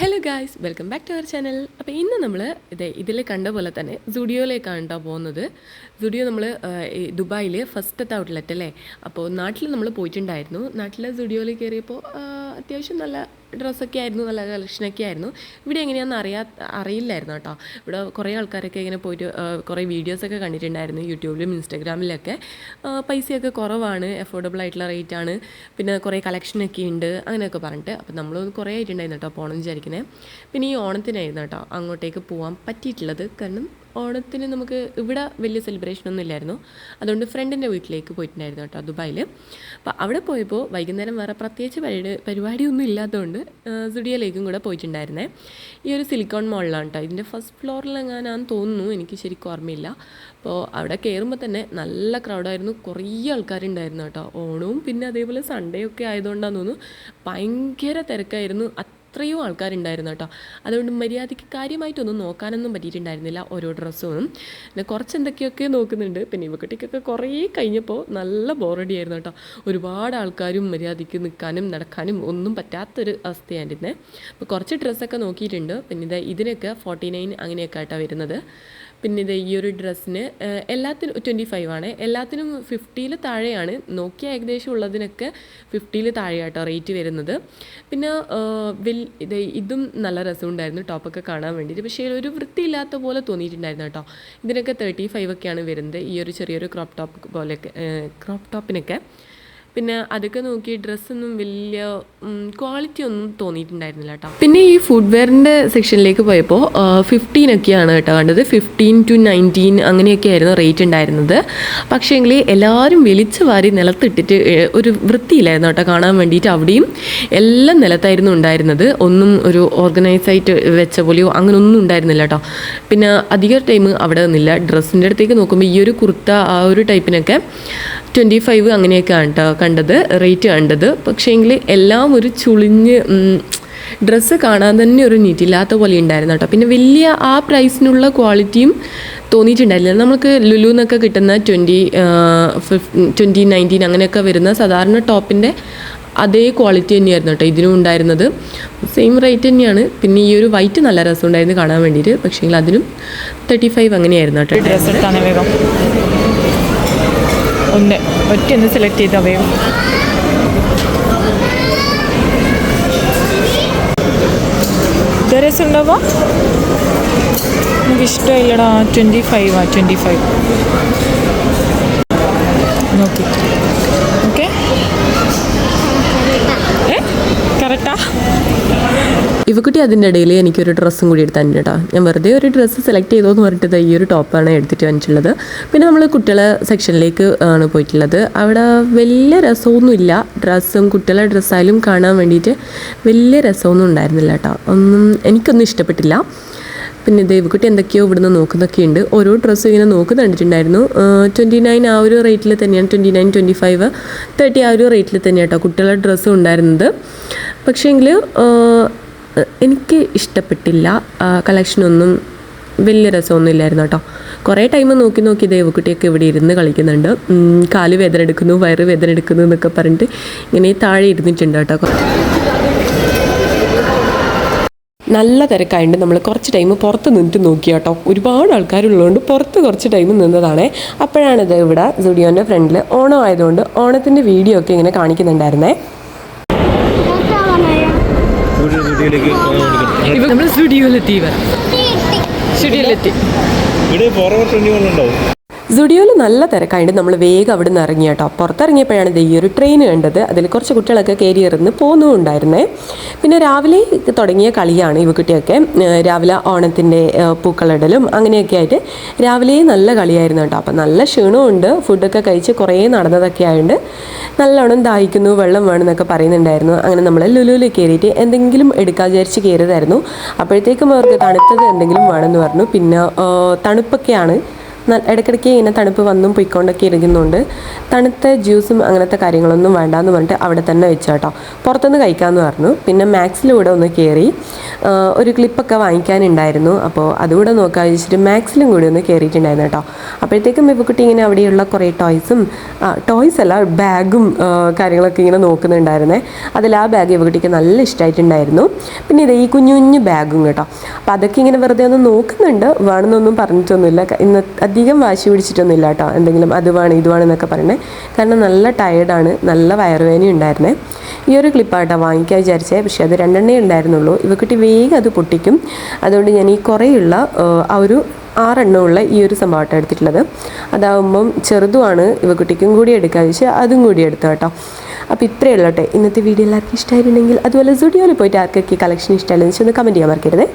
Hello guys welcome back to our channel അപ്പോൾ ഇന്ന് നമ്മൾ ഇത് ഇതിൽ കണ്ട പോലെ തന്നെ സുഡിയോയിലേക്കാണ് കേട്ടോ പോകുന്നത്. സുഡിയോ നമ്മൾ ദുബായിൽ ഫസ്റ്റത്തെ ഔട്ട്ലെറ്റ് അല്ലേ? അപ്പോൾ നാട്ടിൽ നമ്മൾ പോയിട്ടുണ്ടായിരുന്നു. നാട്ടിൽ സുഡിയോയിൽ കയറിയപ്പോൾ അത്യാവശ്യം നല്ല ഡ്രസ്സൊക്കെ ആയിരുന്നു നല്ല കളക്ഷനൊക്കെ ആയിരുന്നു. ഇവിടെ എങ്ങനെയാണെന്ന് അറിയാ അറിയില്ലായിരുന്നു കേട്ടോ. ഇവിടെ കുറേ ആൾക്കാരൊക്കെ ഇങ്ങനെ പോയിട്ട് കുറേ വീഡിയോസൊക്കെ കണ്ടിട്ടുണ്ടായിരുന്നു യൂട്യൂബിലും ഇൻസ്റ്റാഗ്രാമിലൊക്കെ. പൈസയൊക്കെ കുറവാണ് അഫോർഡബിൾ ആയിട്ടുള്ള റേറ്റ് ആണ്. പിന്നെ കുറേ കളക്ഷനൊക്കെ ഉണ്ട് അങ്ങനെയൊക്കെ പറഞ്ഞിട്ട്. അപ്പോൾ നമ്മൾ കുറേ ആയിട്ടുണ്ടായിരുന്നു കേട്ടോ പോകണം വിചാരിക്കുന്നത് പിന്നെ ഈ ഓണത്തിനായിരുന്നു കേട്ടോ അങ്ങോട്ടേക്ക് പോകാൻ പറ്റിയിട്ടുള്ളത്. കാരണം ഓണത്തിന് നമുക്ക് ഇവിടെ വലിയ സെലിബ്രേഷൻ ഒന്നും ഇല്ലായിരുന്നു. അതുകൊണ്ട് ഫ്രണ്ടിന്റെ വീട്ടിലേക്ക് പോയിട്ടുണ്ടായിരുന്നു കേട്ടോ ദുബായിൽ അപ്പോൾ അവിടെ പോയപ്പോൾ വൈകുന്നേരം വേറെ പ്രത്യേകിച്ച് പരിപാടി പരിപാടിയൊന്നും ഇല്ലാത്തതുകൊണ്ട് സുഡിയയിലേക്കും കൂടെ പോയിട്ടുണ്ടായിരുന്നേ. ഈ ഒരു സിലിക്കോൺ മോളിലാണ് കേട്ടോ ഇതിന്റെ ഫസ്റ്റ് ഫ്ലോറിൽ എങ്ങാനാന്ന് തോന്നുന്നു എനിക്ക് ശരിക്കും ഓർമ്മയില്ല. അപ്പോൾ അവിടെ കയറുമ്പോൾ തന്നെ നല്ല ക്രൗഡായിരുന്നു കുറേ ആൾക്കാരുണ്ടായിരുന്നു കേട്ടോ. ഓണവും പിന്നെ അതേപോലെ സൺഡേ ഒക്കെ ആയതുകൊണ്ടാന്ന് തോന്നുന്നു ഭയങ്കര തിരക്കായിരുന്നു. അത്രയും ആൾക്കാരുണ്ടായിരുന്നു കേട്ടോ. അതുകൊണ്ട് മര്യാദയ്ക്ക് കാര്യമായിട്ടൊന്നും നോക്കാനൊന്നും പറ്റിയിട്ടുണ്ടായിരുന്നില്ല ഓരോ ഡ്രസ്സും. പിന്നെ കുറച്ച് എന്തൊക്കെയൊക്കെ നോക്കുന്നുണ്ട്. പിന്നെ ഇവക്കുട്ടിക്കൊക്കെ കുറേ കഴിഞ്ഞപ്പോൾ നല്ല ബോറടിയായിരുന്നു കേട്ടോ. ഒരുപാട് ആൾക്കാരും മര്യാദയ്ക്ക് നിൽക്കാനും നടക്കാനും ഒന്നും പറ്റാത്തൊരു അവസ്ഥയായിരുന്നേ. അപ്പോൾ കുറച്ച് ഡ്രസ്സൊക്കെ നോക്കിയിട്ടുണ്ട്. പിന്നെ ഇത് ഇതിനൊക്കെ ഫോർട്ടി നയൻ അങ്ങനെയൊക്കെ ആയിട്ടാണ് വരുന്നത്. പിന്നെ ഇത് ഈ ഒരു ഡ്രസ്സിന് എല്ലാത്തിനും ട്വന്റി ഫൈവ് ആണ്. എല്ലാത്തിനും ഫിഫ്റ്റിയിൽ താഴെയാണ്. നോക്കിയ ഏകദേശം ഉള്ളതിനൊക്കെ ഫിഫ്റ്റിയിൽ താഴെയാട്ടോ റേറ്റ് വരുന്നത്. പിന്നെ വിൽ ഇത് ഇതും നല്ല രസമുണ്ടായിരുന്നു ടോപ്പൊക്കെ കാണാൻ വേണ്ടിയിട്ട്. പക്ഷേ ഒരു വൃത്തിയില്ലാത്ത പോലെ തോന്നിയിട്ടുണ്ടായിരുന്നു കേട്ടോ. ഇതിനൊക്കെ തേർട്ടി ഫൈവ് ഒക്കെയാണ് വരുന്നത് ഈ ഒരു ചെറിയൊരു ക്രോപ്പ് ടോപ്പ് പോലെയൊക്കെ ക്രോപ്പ് ടോപ്പിനൊക്കെ പിന്നെ അതൊക്കെ നോക്കി ഡ്രസ്സൊന്നും വലിയ ക്വാളിറ്റി ഒന്നും തോന്നിയിട്ടുണ്ടായിരുന്നില്ല കേട്ടോ പിന്നെ ഈ ഫുഡ് വെയറിന്റെ സെക്ഷനിലേക്ക് പോയപ്പോൾ ഫിഫ്റ്റീൻ ഒക്കെയാണ് കേട്ടോ കണ്ടത്. ഫിഫ്റ്റീൻ ടു നയന്റീൻ അങ്ങനെയൊക്കെ ആയിരുന്നു റേറ്റ് ഉണ്ടായിരുന്നത്. പക്ഷേങ്കിൽ എല്ലാവരും വലിച്ചു വാരി നിലത്തിട്ടിട്ട് ഒരു വൃത്തിയില്ലായിരുന്നു കേട്ടോ കാണാൻ വേണ്ടിയിട്ട് അവിടെയും. എല്ലാം നിലത്തായിരുന്നു ഉണ്ടായിരുന്നത്. ഒന്നും ഒരു ഓർഗനൈസ് ആയിട്ട് വെച്ച പോലെയോ അങ്ങനെ ഒന്നും ഉണ്ടായിരുന്നില്ല കേട്ടോ പിന്നെ അധികം ടൈം അവിടെ നിന്നില്ല. ഡ്രസ്സിന്റെ അടുത്തേക്ക് നോക്കുമ്പോൾ ഈ ഒരു കുർത്ത ആ ഒരു ടൈപ്പിനൊക്കെ ട്വന്റി ഫൈവ് അങ്ങനെയൊക്കെയാണ് കേട്ടോ കണ്ടത് റേറ്റ് കണ്ടത്. പക്ഷേങ്കിൽ എല്ലാം ഒരു ചുളിഞ്ഞ് ഡ്രസ്സ് കാണാൻ തന്നെ ഒരു നീറ്റില്ലാത്ത പോലെ ഉണ്ടായിരുന്നു കേട്ടോ. പിന്നെ വലിയ ആ പ്രൈസിനുള്ള ക്വാളിറ്റിയും തോന്നിയിട്ടുണ്ടായില്ല നമുക്ക് ലുലു എന്നൊക്കെ കിട്ടുന്ന ട്വന്റി ട്വന്റി നയന്റീൻ അങ്ങനെയൊക്കെ വരുന്ന സാധാരണ ടോപ്പിന്റെ അതേ ക്വാളിറ്റി തന്നെയായിരുന്നു കേട്ടോ ഇതിനും ഉണ്ടായിരുന്നത്. സെയിം റേറ്റ് തന്നെയാണ്. പിന്നെ ഈ ഒരു വൈറ്റ് നല്ല രസം ഉണ്ടായിരുന്നു കാണാൻ വേണ്ടിയിട്ട്. പക്ഷേ അതിനും തേർട്ടി ഫൈവ് അങ്ങനെയായിരുന്നു കേട്ടോ ഒന്ന് ഒറ്റ ഒന്ന് സെലക്ട് ചെയ്ത് അവയോ ഇത് രസം ഉണ്ടാവുക നമുക്ക് ഇഷ്ടമില്ലടാ ട്വന്റി ഫൈവ് ആ ട്വന്റി ഫൈവ് നോക്കി. ഓക്കെ ഇവക്കുട്ടി അതിന്റെ ഇടയിൽ എനിക്കൊരു ഡ്രസ്സും കൂടി എടുത്ത് തന്നെ കേട്ടോ. ഞാൻ വെറുതെ ഒരു ഡ്രസ്സ് സെലക്ട് ചെയ്തോന്ന് പറഞ്ഞിട്ട് ഈ ഒരു ടോപ്പാണ് എടുത്തിട്ട് വന്നിട്ടുള്ളത്. പിന്നെ നമ്മൾ കുട്ടികളെ സെക്ഷനിലേക്ക് ആണ് പോയിട്ടുള്ളത്. അവിടെ വലിയ രസമൊന്നുമില്ല. ഡ്രസ്സും കുട്ടികളെ ഡ്രസ്സായാലും കാണാൻ വേണ്ടിയിട്ട് വലിയ രസമൊന്നും ഉണ്ടായിരുന്നില്ല കേട്ടോ. ഒന്നും എനിക്കൊന്നും ഇഷ്ടപ്പെട്ടില്ല. പിന്നെ ദേവക്കുട്ടി എന്തൊക്കെയോ ഇവിടുന്ന് നോക്കുന്നൊക്കെയുണ്ട്. ഓരോ ഡ്രസ്സും ഇങ്ങനെ നോക്കി കണ്ടിട്ടുണ്ടായിരുന്നു. ട്വന്റി നയൻ ആ ഒരു റേറ്റിൽ തന്നെയാണ്. Twenty nine twenty five thirty ആ ഒരു റേറ്റിൽ തന്നെയാണ് കേട്ടോ കുട്ടികളുടെ ഡ്രസ്സും ഉണ്ടായിരുന്നത്. പക്ഷേങ്കിൽ എനിക്ക് ഇഷ്ടപ്പെട്ടില്ല. കളക്ഷനൊന്നും വലിയ രസമൊന്നും ഇല്ലായിരുന്നു കേട്ടോ. കുറേ ടൈം നോക്കി നോക്കി ദേവക്കുട്ടിയൊക്കെ ഇവിടെ ഇരുന്ന് കളിക്കുന്നുണ്ട്. കാൽ വേദന എടുക്കുന്നു വയറ് വേദന എടുക്കുന്നു എന്നൊക്കെ പറഞ്ഞിട്ട് ഇങ്ങനെ താഴെ ഇരുന്നിട്ടുണ്ട് കേട്ടോ. നല്ല തിരക്കായതുകൊണ്ട് നമ്മൾ കുറച്ച് ടൈം പുറത്ത് നിന്നിട്ട് നോക്കി കേട്ടോ. ഒരുപാട് ആൾക്കാരുള്ളതുകൊണ്ട് പുറത്ത് കുറച്ച് ടൈം നിന്നതാണേ. അപ്പോഴാണിത് ഇവിടെ സുഡിയോന്റെ ഫ്രണ്ടിൽ ഓണം ആയതുകൊണ്ട് ഓണത്തിന്റെ വീഡിയോ ഒക്കെ ഇങ്ങനെ കാണിക്കുന്നുണ്ടായിരുന്നേ. നമ്മൾ സ്റ്റുഡിയോയിലെത്തി സ്റ്റുഡിയോയിലെത്തി. ഇവിടെ ഫോറവർ ട്വന്റി വൺ ഉണ്ടാവും സുഡിയോയിൽ നല്ല തിരക്കായിട്ട് നമ്മൾ വേഗം അവിടെ നിന്ന് ഇറങ്ങി കേട്ടോ. പുറത്തിറങ്ങിയപ്പോഴാണ് ഈ ഒരു ട്രെയിൻ കണ്ടത്. അതിൽ കുറച്ച് കുട്ടികളൊക്കെ കയറി ഇറന്ന് പോകുന്നുണ്ടായിരുന്നേ പിന്നെ രാവിലെ തുടങ്ങിയ കളിയാണ് ഇവക്കുട്ടിയൊക്കെ കുട്ടിയൊക്കെ. രാവിലെ ഓണത്തിന്റെ പൂക്കളിടലും അങ്ങനെയൊക്കെ ആയിട്ട് രാവിലെ നല്ല കളിയായിരുന്നു കേട്ടോ. അപ്പം നല്ല ക്ഷീണമുണ്ട് ഫുഡൊക്കെ കഴിച്ച് കുറേ നടന്നതൊക്കെ ആയതുകൊണ്ട് നല്ലോണം ദാഹിക്കുന്നു വെള്ളം വേണമെന്നൊക്കെ പറയുന്നുണ്ടായിരുന്നു. അങ്ങനെ നമ്മൾ ലുലുവിൽ കയറിയിട്ട് എന്തെങ്കിലും എടുക്കാൻ വിചാരിച്ച് കയറിയതായിരുന്നു. അപ്പോഴത്തേക്കും അവർക്ക് തണുത്തത് എന്തെങ്കിലും വേണമെന്ന് പറഞ്ഞു. പിന്നെ തണുപ്പൊക്കെയാണ് ഇടയ്ക്കിടയ്ക്ക് ഇങ്ങനെ തണുപ്പ് വന്നും പൊയ്ക്കൊണ്ടൊക്കെ ഇരിക്കുന്നുണ്ട്. തണുത്ത ജ്യൂസും അങ്ങനത്തെ കാര്യങ്ങളൊന്നും വേണ്ടാന്ന് പറഞ്ഞിട്ട് അവിടെ തന്നെ വെച്ചു കേട്ടോ. പുറത്തുനിന്ന് കഴിക്കാമെന്ന് പറഞ്ഞു. പിന്നെ മാക്സിലൂടെ ഒന്ന് കയറി. ഒരു ക്ലിപ്പൊക്കെ വാങ്ങിക്കാനുണ്ടായിരുന്നു. അപ്പോൾ അതുകൂടെ നോക്കാൻ വെച്ചിട്ട് മാക്സിലും കൂടി ഒന്ന് കയറിയിട്ടുണ്ടായിരുന്നു കേട്ടോ. അപ്പോഴത്തേക്കും ഇവക്കുട്ടി ഇങ്ങനെ അവിടെയുള്ള കുറേ ടോയ്സും ടോയ്സ് അല്ല ബാഗും കാര്യങ്ങളൊക്കെ ഇങ്ങനെ നോക്കുന്നുണ്ടായിരുന്നേ. അതിൽ ആ ബാഗ് ഇവക്കുട്ടിക്ക് നല്ല ഇഷ്ടമായിട്ടുണ്ടായിരുന്നു പിന്നെ ഇത് ഈ കുഞ്ഞു കുഞ്ഞു ബാഗും കേട്ടോ. അപ്പോൾ അതൊക്കെ ഇങ്ങനെ വെറുതെ ഒന്ന് നോക്കുന്നുണ്ട്. വേണമെന്നൊന്നും പറഞ്ഞിട്ടൊന്നുമില്ല. ഇന്ന് അധികം വാശി പിടിച്ചിട്ടൊന്നുമില്ല കേട്ടോ. എന്തെങ്കിലും അത് വേണം ഇത് വേണം എന്നൊക്കെ പറയണേ. കാരണം നല്ല ടയേർഡാണ് നല്ല വയറുവേന ഉണ്ടായിരുന്നേ. ഈ ഒരു ക്ലിപ്പാട്ടോ വാങ്ങിക്കാൻ വിചാരിച്ചേ. പക്ഷേ അത് രണ്ടെണ്ണേ ഉണ്ടായിരുന്നുള്ളൂ. ഇവക്കിട്ട് വേഗം അത് പൊട്ടിക്കും. അതുകൊണ്ട് ഞാൻ ഈ കുറേയുള്ള ആ, ഒരു ആറെണ്ണമുള്ള ഈ ഒരു സംഭവമായിട്ട് എടുത്തിട്ടുള്ളത്. അതാവുമ്പം ചെറുതുമാണ് ഇവക്കുട്ടിക്കും കൂടി എടുക്കാൻ വെച്ചാൽ അതും കൂടി എടുത്തു കേട്ടോ. അപ്പോൾ ഇത്രയേ ഉള്ളട്ടെ ഇന്നത്തെ വീഡിയോ എല്ലാവർക്കും ഇഷ്ടമായിട്ടുണ്ടെങ്കിൽ അതുപോലെ സ്റ്റുഡിയോയിൽ പോയിട്ട് ആർക്കൊക്കെ കളക്ഷൻ ഇഷ്ടമായില്ലെന്ന് വെച്ചാൽ ഒന്ന് കമന്റ് ചെയ്യാൻ മറക്കരുത്.